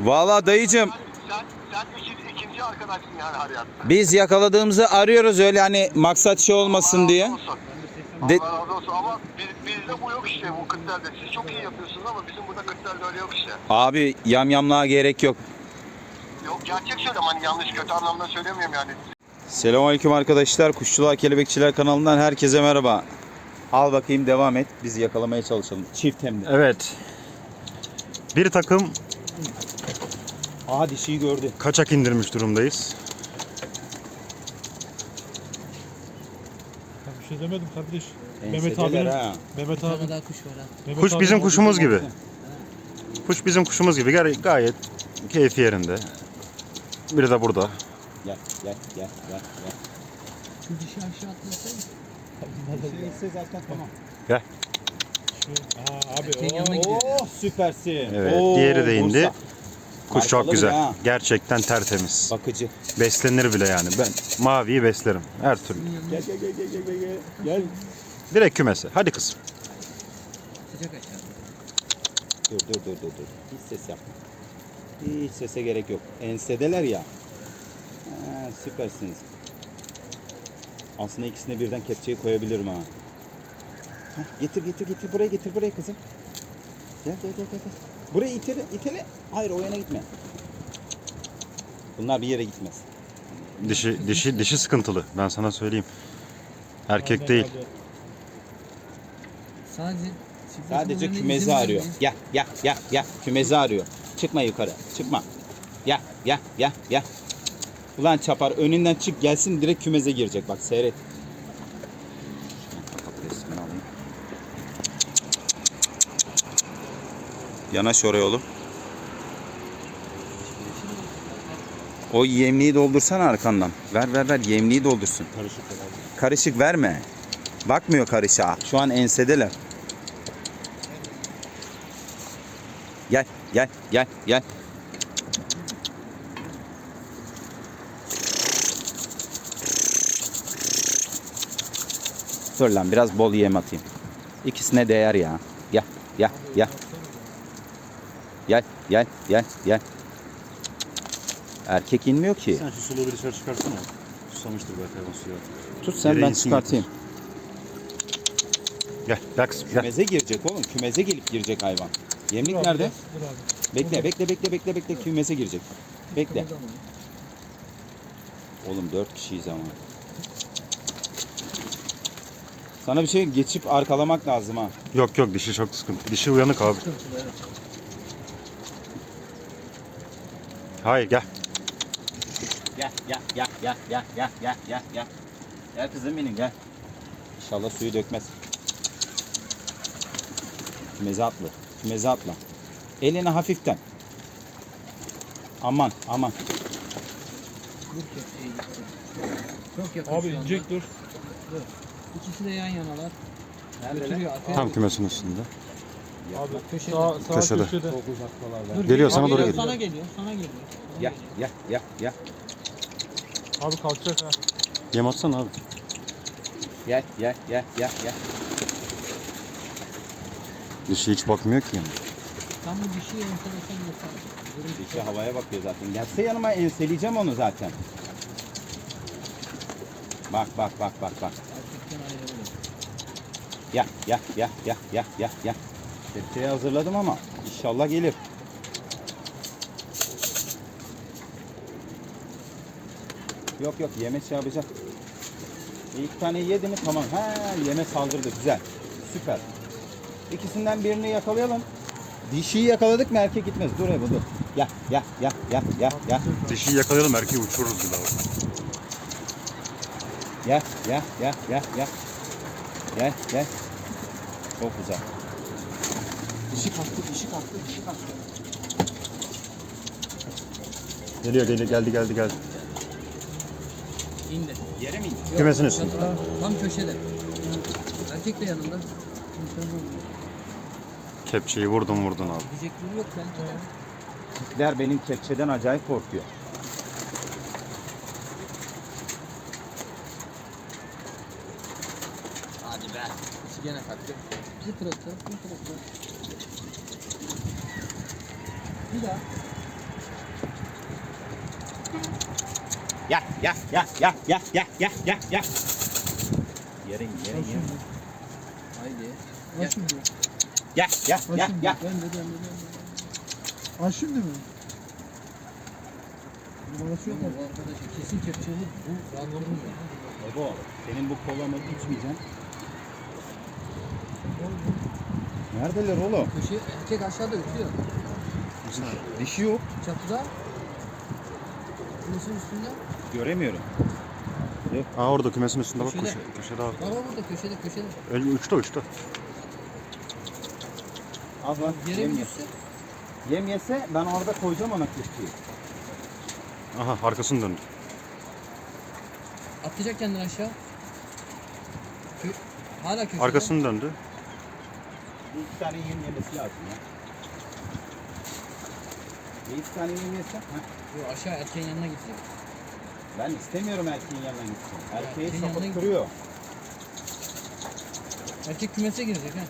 Valla dayıcım Sen, sen iki, ikinci arkadaşsın yani arayan. biz yakaladığımızı arıyoruz öyle hani maksat şey olmasın diye. Olsun. De- Allah razı olsun ama biz, bizde bu yok işte bu kıtlerde. Siz çok iyi yapıyorsunuz ama bizim burada kıtlerde öyle yok işte. Abi yamyamlığa gerek yok. Yok gerçek söylüyorum hani yanlış kötü anlamda söylemiyorum yani. Selamünaleyküm arkadaşlar. Kuşçuluğa Kelebekçiler kanalından herkese merhaba. Al bakayım devam et. Biz yakalamaya çalışalım. Çift hem de. Evet. Bir takım Aha dişiyi gördü. kaçak indirmiş durumdayız. Ben bir şey demedim kardeş. Mehmet Ensedeler abinin, ha. Mehmet Bir abi. tane daha kuş var ha. Mehmet Kuş abinin bizim kuşumuz gibi. Kuş bizim kuşumuz gibi Gay- gayet keyfi yerinde. Biri de burada. Gel gel gel gel gel. Şu dişi aşağı atlasana. Neyse zaten tamam. Aa, abi Erkeğin o, yanına gidiyor. Oh süpersin. Evet, Oo, diğeri de indi. Bursa. Kuş çok güzel. bile ha. Gerçekten tertemiz. Bakıcı. Beslenir bile yani. Ben maviyi beslerim her türlü. Gel gel gel gel gel gel. Gel. Direkt kümese. Hadi kızım. Dur dur dur dur dur. Hiç ses yapma. Hiç sese gerek yok. Ensedeler ya. Ha, süpersiniz. Aslında ikisine birden kepçeyi koyabilirim ha. Heh, getir getir getir buraya getir buraya kızım. Gel gel gel gel. gel. Buraya itele itele. Hayır o yana gitme. Bunlar bir yere gitmez. Dişi dişi dişi sıkıntılı. Ben sana söyleyeyim. Erkek Aynen değil. abi. Sadece Sadece kümezi izin arıyor. vermeyin. Gel gel gel gel. Kümezi arıyor. Çıkma yukarı. Çıkma. Gel gel gel gel. Ulan çapar önünden çık gelsin direkt kümeze girecek. Bak seyret. Yanaş oraya oğlum. O yemliği doldursana arkandan. Ver ver ver yemliği doldursun. Karışık verme. Bakmıyor karışığa. Şu an ensedeler. Gel, gel, gel, gel. Dur lan biraz bol yem atayım. İkisine değer ya. Gel, gel, gel. Gel, gel, gel. Erkek inmiyor ki. Sen şu suluğu bir dışarı çıkarsana. Susamıştır belki hayvan suya. Tut sen Yere ben insin çıkartayım. Gel, kızım gel. Kümeze girecek oğlum. Kümeze gelip girecek hayvan. Yemlik Dur abi, nerede? Dur abi. Bekle, bekle, bekle, bekle, bekle. Kümese girecek. Bekle. Oğlum dört kişiyiz ama. Sana bir şey geçip arkalamak lazım ha. Yok yok dişi çok sıkıntı. Dişi uyanık abi. Sıkıntılı, evet. Hayır gel. Gel, gel, gel, gel, gel, gel, gel, gel, gel. Gel kızım benim gel. İnşallah suyu dökmez. Kümeze atla. Kümeze atla. Eline hafiften. Aman, aman. Çok yakın Abi şu anda. inecek dur. İkisi de yan yanalar. Götürüyor atıyor. Tam kümesin üstünde. Abi Köşede. sağ, sağ Köşede. köşede. Dur, Geliyor, sana doğru geliyor. geliyor. Sana geliyor. Sana geliyor. Geliyor. gel, gel, gel. Abi kalkacak ha. Yem atsana abi. Gel, gel, gel, gel, gel. Dişi hiç bakmıyor ki yani. Tam bu dişi enteresan. Durum Dişi havaya bakıyor zaten. Gelse yanıma enseleyeceğim onu zaten. Bak, bak, bak, bak, bak. erkekten ayrılıyor. Gel, gel, gel, gel, gel, gel, gel. Tepsiye hazırladım ama inşallah gelir. Yok yok yeme şey yapacak. İki tane yedi mi tamam. Ha yeme saldırdı güzel. Süper. İkisinden birini yakalayalım. Dişiyi yakaladık mı erkek gitmez. Dur Ebu dur. Gel gel gel gel gel gel. Dişiyi yakalayalım erkeği uçururuz bir daha. Gel gel gel gel gel. Gel gel. Çok güzel. Dişi kalktı, dişi kalktı, dişi kalktı. Geliyor geliyor geldi geldi geldi. İndi. Yere mi indi? Kümesin üstünde. Tam köşede. Erkek de yanında. Kepçeyi vurdun vurdun abi. Yolu yok belki de. Türkler benim kepçeden acayip korkuyor. Hadi be. İkisi gene kalktı. Bir pırıltı, bir pırıltı. Bir daha. Ya ya ya ya ya ya ya ya ya. Yerin yerin yerin. Haydi. Al şimdi. Ya ya ya ya. Döndü döndü döndü. Al şimdi mi? Numarası yok mu? bu arkadaş kesin kepçe olur. Bu randevum ya. Baba senin bu kolanı içmeyeceksin. Neredeler oğlum? Köşe erkek aşağıda ötüyor. Dişi yok. Çatıda. Kümesinin üstünde. Göremiyorum. Aa orada kümesin üstünde bak Köşede. köşe, köşede abi. Baba burada köşede köşede. Öyle uçta uçta. Al lan. Yere Yem, mi ye. düşse? yem yese ben orada koyacağım ona kuşçuyu. Aha arkasını döndü. Atlayacak kendini aşağı. Kö Hala köşede. Arkasını döndü. Bir iki tane yem yemesi lazım ya. Bir iki tane yem yese. heh. Yok, aşağı erkeğin yanına gidecek. Ben istemiyorum erkeğin yanına gitsin. Erkeği Erkeğin yanına git. duruyor. Erkek kümese girecek ha.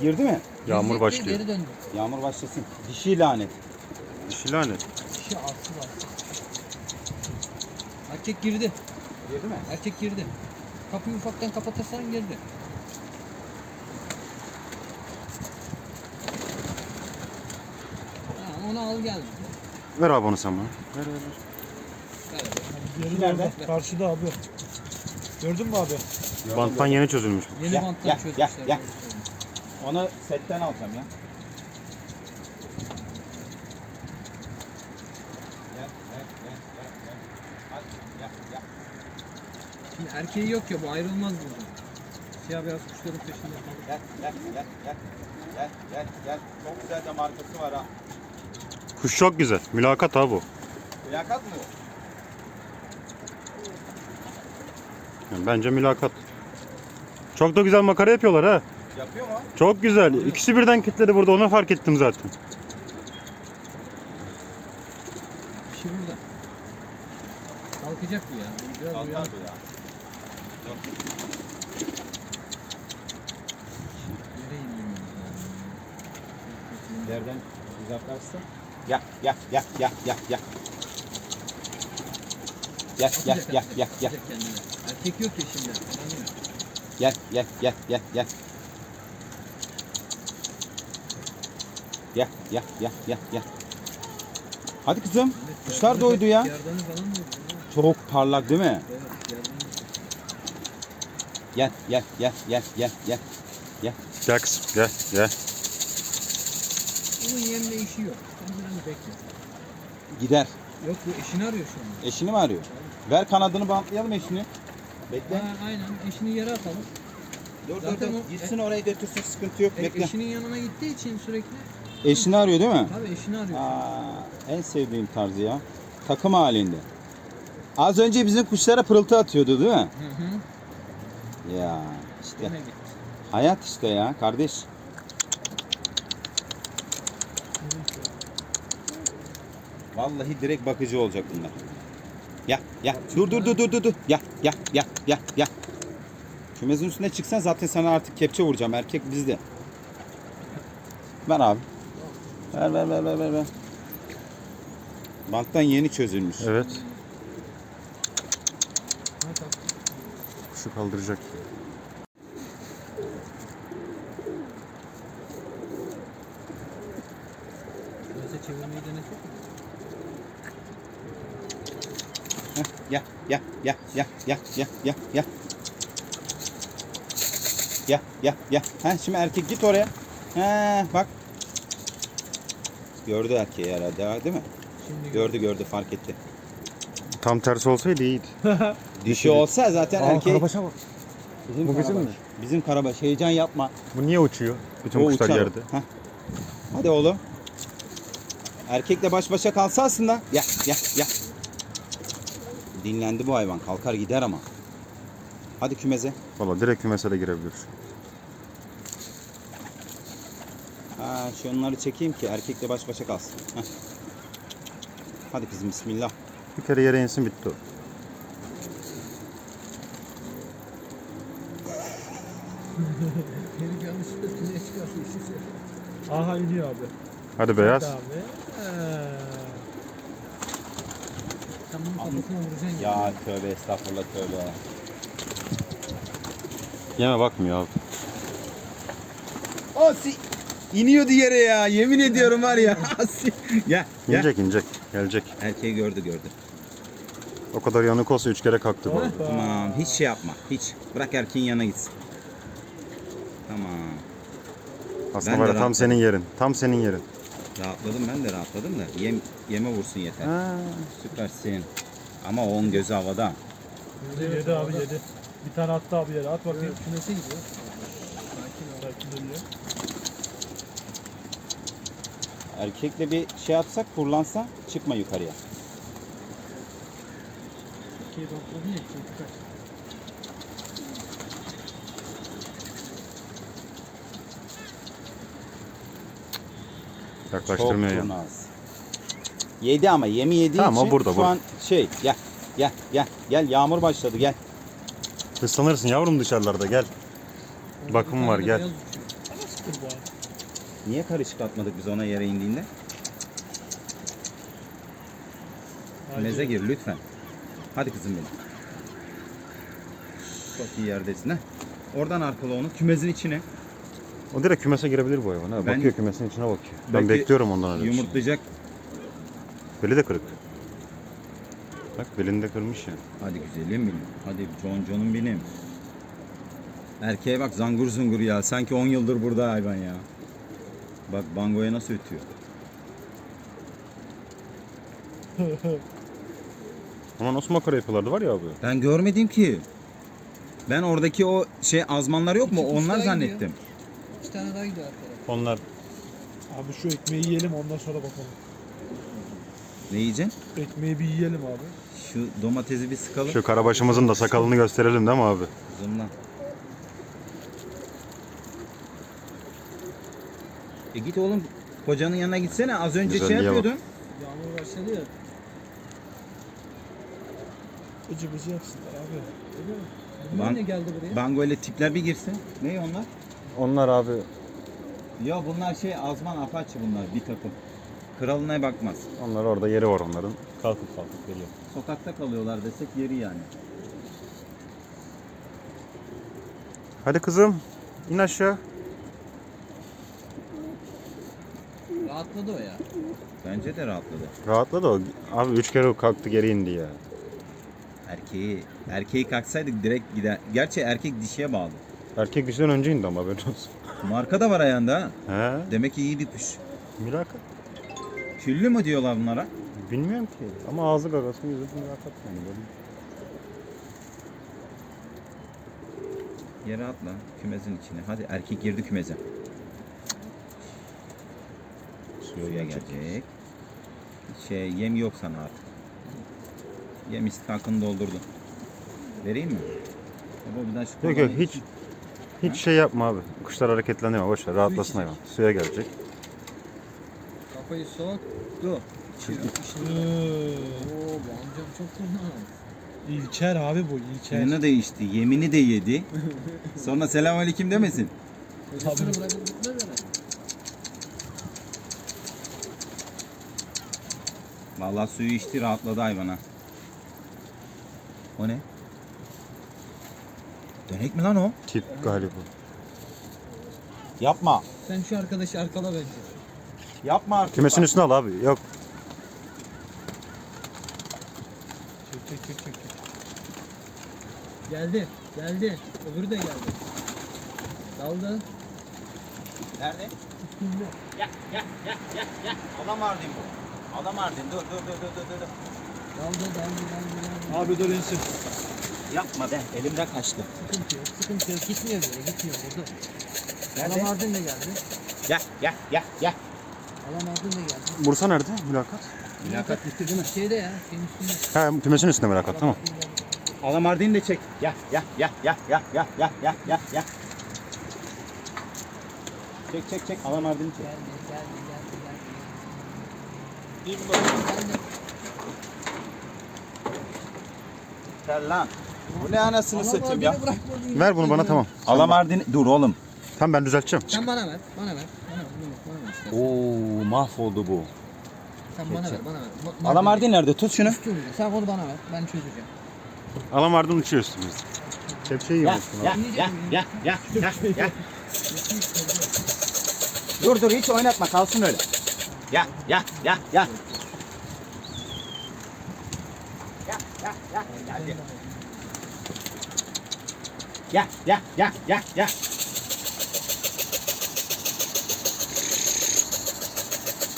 Girdi mi? Yağmur Girecek başlıyor. Geri döndü. Yağmur başlasın. Dişi lanet. Dişi lanet. Kişi arsı var. Erkek girdi. Girdi mi? Erkek girdi. Kapıyı ufaktan kapatırsan girdi. Onu al gel. Ver abi onu sen bana. Ver ver ver. De Nerede? Karşıda abi. Gördün mü abi? Banttan yeni çözülmüş. Yeni Gel, banttan gel, çözmüşler. gel, gel. Onu setten alacağım ya. Gel, gel, gel, gel, gel. Hadi, gel, gel. Şimdi erkeği yok ya bu ayrılmaz buradan. Siyah beyaz kuşların peşinde. Gel, gel, gel, gel. Gel, gel, gel. Çok güzel de markası var ha. Kuş çok güzel. Mülakat abi bu. Plakat mı? Yani bence mülakat. Çok da güzel makara yapıyorlar ha. Yapıyor mu? Çok güzel. İkisi birden kitledi burada onu fark ettim zaten. Bir şey burada. Kalkacak bu ya. Biraz Kalkar bu ya. Yok. Yere lazım. Yerden uzaklaşsın yak yak yak yak yak yak. Yak yak yak yak yak. Erkek yok ya şimdi. Yak yak yak yak yak. Yak yak yak yak yak. Hadi kızım. Kuşlar doydu ya. Çok parlak değil mi? Yak yak yak yak yak yak. Yak. Gel kızım gel gel. İşi yok. Biraz bekle. Gider. Yok bu eşini arıyor şu an. Eşini mi arıyor? Ver kanadını bantlayalım eşini. Bekle. Ha, aynen eşini yere atalım. Dur, dur, Zaten dur. o- Gitsin oraya götürsün sıkıntı yok. E, Bekle. eşinin yanına gittiği için sürekli Eşini arıyor değil mi? tabii eşini arıyor. Aa, en sevdiğim tarzı ya. Takım halinde. Az önce bizim kuşlara pırıltı atıyordu değil mi? Hı hı. Ya işte Yine gitti. hayat işte ya kardeş. Vallahi direkt bakıcı olacak bunlar. Ya ya dur dur dur dur dur dur. Ya ya ya ya ya. Kümesin üstüne çıksan zaten sana artık kepçe vuracağım. Erkek bizde. Ver abi. Ver ver ver ver ver. ver. Banttan yeni çözülmüş. Evet. Kuşu kaldıracak. Neyse çevirmeyi denesek mi? Ya ya ya ya ya ya ya ya. Ya ya. Ha şimdi erkek git oraya. Ha bak. Gördü erkeği herhalde ha, değil mi? Şimdi Gördü gördü fark etti. Tam tersi olsaydı iyiydi. Dişi olsa zaten erkeği. bak. Bizim Bu bizim karabaş. mi? Bizim karabaş. Heyecan yapma. Bu niye uçuyor? Bütün O kuşlar uçar yerde. Heh. Hadi oğlum. Erkekle baş başa kalsa aslında. Ya ya ya. Dinlendi bu hayvan. Kalkar gider ama. Hadi kümeze. Valla direkt kümese de girebilir. Ha, şunları çekeyim ki erkekle baş başa kalsın. Heh. Hadi kızım bismillah. Bir kere yere insin bitti o. herif yanlışlıkla üstüne çıkarsa işi sor. Aha iniyor abi. Hadi beyaz. Abi. Ee, Kafasına vuracaksın Ya tövbe estağfurullah tövbe. Yeme bakmıyor abi. O si iniyordu yere ya. Yemin ediyorum var ya. Si- gel gel. İnecek inecek. Gelecek. Erkeği gördü gördü. O kadar yanık olsa üç kere kalktı bu. arada. Tamam hiç şey yapma. Hiç. Bırak erkeğin yanına gitsin. Tamam. Aslında Ben var ya tam rahatladım. senin yerin. Tam senin yerin. Rahatladım ben de rahatladım da. Yem, yeme vursun yeter. Ha. Süpersin. Ama onun gözü havada. Yedi abi yedi. Bir tane attı abi yere. At bakayım. Kümese gidiyor. Sakin ol. Sakin ya. Erkekle bir şey yapsak, kurlansa çıkma yukarıya. İkiye dokladın ya. Kaç. Yaklaştırmıyor Çok yani. Yedi ama yemi yediği Tamam, o için burada, şu burada. an şey gel gel gel gel yağmur başladı gel. Islanırsın yavrum dışarılarda gel. Bakım var, gel. Niye karışık atmadık biz ona yere indiğinde? Meze gir lütfen. Hadi kızım benim. Çok iyi yerdesin ha. Oradan arkala onu kümezin içine. O direkt kümese girebilir bu hayvan. Ha. Ben- Bakıyor kümesin içine bakıyor. Ben Belki bekliyorum ondan öyle bir şey. Yumurtlayacak. Beli de kırık. Bak belini de kırmış ya. Hadi güzelim benim. Hadi John John'um benim. Erkeğe bak zangur zungur ya. Sanki 10 yıldır burada hayvan ya. Bak bangoya nasıl ötüyor. Ama nasıl makara yapıyorlardı var ya abi. Ben görmedim ki. Ben oradaki o şey azmanlar yok mu? Onlar zannettim. Tane daha gidiyor arkada. Onlar Abi şu ekmeği yiyelim ondan sonra bakalım. Ne yiyeceksin? Ekmeği bir yiyelim abi. Şu domatesi bir sıkalım. şu karabaşımızın da sakalını gösterelim değil mi abi? Zoomla. E git oğlum. Kocanın yanına gitsene. Az önce şey Güzelliğe bak. yapıyordun. Yağmur başladı ya. Bıcı bıcı yapsınlar abi. Bunlar Ban- ne geldi buraya? Bango ile tipler bir girsin. Ne onlar? Onlar abi Ya bunlar şey azman apaçı bunlar bir takım. Kralına bakmaz. onlar orada yeri var onların. Kalkıp kalkıp geliyor. Sokakta kalıyorlar desek yeri yani. Hadi kızım in aşağı. Rahatladı o ya. Bence de rahatladı. Rahatla da o. Abi üç kere kalktı geri indi ya. Erkeği, erkeği kalksaydık direkt gider. Gerçi erkek dişiye bağlı. Erkek dişiden önce indi ama haberin olsun. Marka da var ayağında ha. He? Demek ki iyi bir kuş. Mülakat. Küllü mü diyorlar bunlara? Bilmiyorum ki. Ama ağzı gagası yüzü mülakat yani böyle. Yere atla kümesin içine. Hadi erkek girdi kümeze. Suya gelecek. Şey yem yok sana artık. Yem istikakını doldurdun. Vereyim mi? Baba bir daha şu Yok yok hiç iç. Hiç şey yapma abi. Kuşlar hareketleniyor. Boş ver rahatlasın hayvan. Suya gelecek. Kafayı soktu. İçiyor. Ee, Oo bu amcam çok kurnaz. İlker abi bu İlker. Suyunu değişti. Yemini de yedi. Sonra selamünaleyküm demesin. Kocasını bırakıp gitmez herhalde. Vallahi suyu içti rahatladı hayvana. O ne? Dönek mi lan o? Tip galiba. Yapma. Sen şu arkadaşı arkala bence. Yapma artık. Kümesin üstüne al abi. Yok. Çek çek çek çek. çek. Geldi. Geldi. Öbürü de geldi. Daldı. Nerede? Gel gel gel gel gel. Adam Mardin bu. Adam Mardin dur dur dur dur dur dur. Daldı daldı daldı daldı. Abi dur insin. Yapma be elimden kaçtı. Sıkıntı yok. Sıkıntı yok. Gitmiyor böyle. Gitmiyor burada. Nerede? Alamardin de geldi. Gel gel gel gel. Alamardin de geldi. Bursa nerede? Mülakat. Mülakat gitti değil mi? Şeyde ya. Şeyin üstünde. Ha kümesin üstünde mülakat tamam. Alamardin de çek. Gel gel gel gel gel gel gel gel gel gel. Çek çek çek Alamardin'i çek. Geldi geldi geldi geldi. İn bakalım. Geldi. Gel lan. Bu ne anasını satayım ya. Ver bunu bana tamam. Alamardin dur oğlum. Tamam ben düzelteceğim. Sen bana ver. Bana ver. Bana ver. Bunu bana ver. istersen. Oo mahvoldu bu. Sen bana ver, bana ver. Ma- Alamardin nerede? Tut şunu. Üstümüzde. Sen onu bana ver. Ben çözeceğim. Alamardın uçuyor üstümüzde. Kepçeyi yiyorsun ya ya ya ya ya ya. Dur dur hiç oynatma kalsın öyle. Ya ya ya ya. Ya ya ya geldi. Ya ya ya ya ya.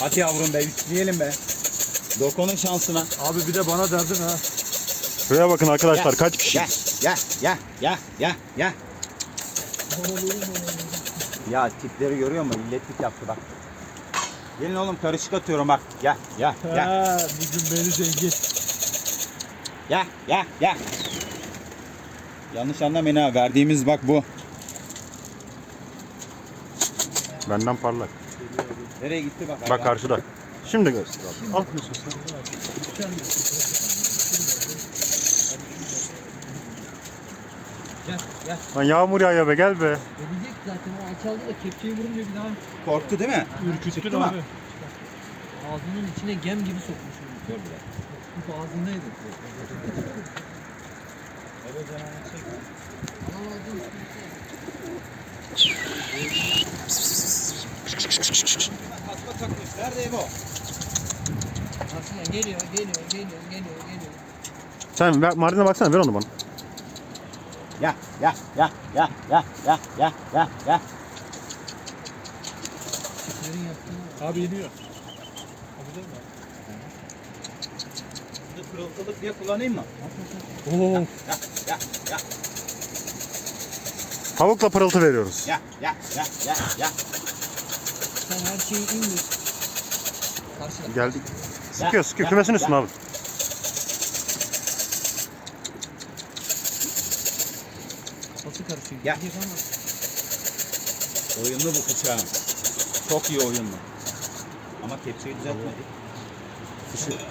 Hadi yavrum be üçleyelim be. Dokonun şansına. Abi bir de bana derdin ha. Şuraya bakın arkadaşlar Ya, kaç kişi. Ya ya ya ya ya ya. Ya tipleri görüyor musun? İlletlik yaptı bak. Gelin oğlum karışık atıyorum bak. Ya ya ya Ha, bugün beni zengin. ya ya ya. Yanlış anlamayın ha. Verdiğimiz bak bu. Benden parlak. Nereye gitti bak. Bak karşıda. Şimdi göster abi. Al. Gel, gel. Lan yağmur yağıyor be gel be. Gelecek zaten o alçaldı da kepçeyi vurunca bir daha Korktu değil mi? Çıktı mı? abi. ağzının içine gem gibi sokmuşum. Gördüler. Bu ağzındaydı. Tasma takmış. Nerede Evo? Aslında geliyor, geliyor, geliyor, geliyor, geliyor. Sen ver, Mardin'e baksana ver onu bana. Ya ya ya ya ya ya ya ya ya. Abi iniyor. Abi değil mi? Pırıltılık diye kullanayım mı? Oo. Ya ya Tavukla pırıltı veriyoruz. ya ya ya ya ya. sen her şeyi indir. Karşıda. Geldik. Ya, Sıkıyor sıkıyor. ya, Kümesin ya. üstüne abi. Kafası karışıyor. Ya. Oyunlu bu bıçağım. Çok iyi oyunlu. Ama kepçeyi düzeltmedik.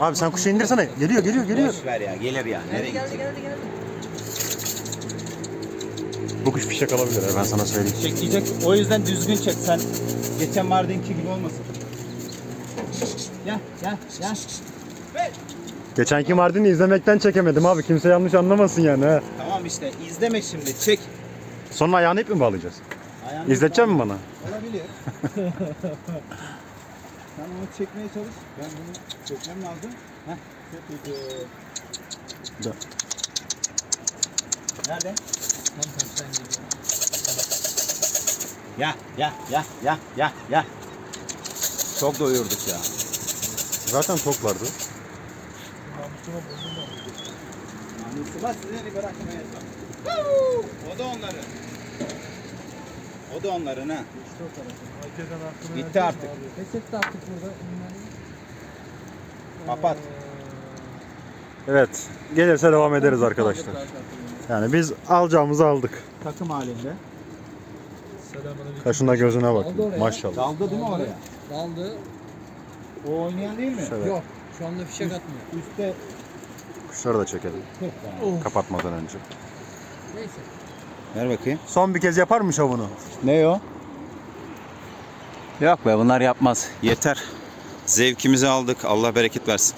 Abi sen kuşu indirsene. Geliyor geliyor geliyor. Boş ver ya gelir ya. Nereye Geldi, geldi, geldi, geldi. Bu kuş fişek alabilir ben sana söyleyeyim. Çekleyecek. O yüzden düzgün çek sen. Geçen Mardin'ki gibi olmasın. Ya ya ya. Geçenki Mardin'i izlemekten çekemedim abi. Kimse yanlış anlamasın yani ha. Tamam işte izleme şimdi çek. Sonra ayağını ip mi bağlayacağız? Ayağını İzletecek misin bana? Olabilir. Sen onu çekmeye çalış. Ben bunu çekmem lazım. Heh, çok iyi. Da. Nerede? Ya ya ya ya ya ya. Çok doyurduk ya. Zaten toklardı. Sizleri Woo! O da onların. O da onların ha. Bitti artık. Pes etti artık burada. Kapat. Evet. Gelirse devam ederiz arkadaşlar. Yani biz alacağımızı aldık. Takım halinde. Selamünaleyküm. Kaşına gözüne oraya. Maşallah. Daldı değil mi oraya? Daldı. O oynayan değil mi? Evet. Yok. Şu anda fişek atmıyor. Üstte Kuşları da çekelim. 40 tane. Kapatmadan önce. Neyse. Ver bakayım. Son bir kez yapar mı şovunu? Ne o? Yok be bunlar yapmaz. Yeter. Zevkimizi aldık. Allah bereket versin.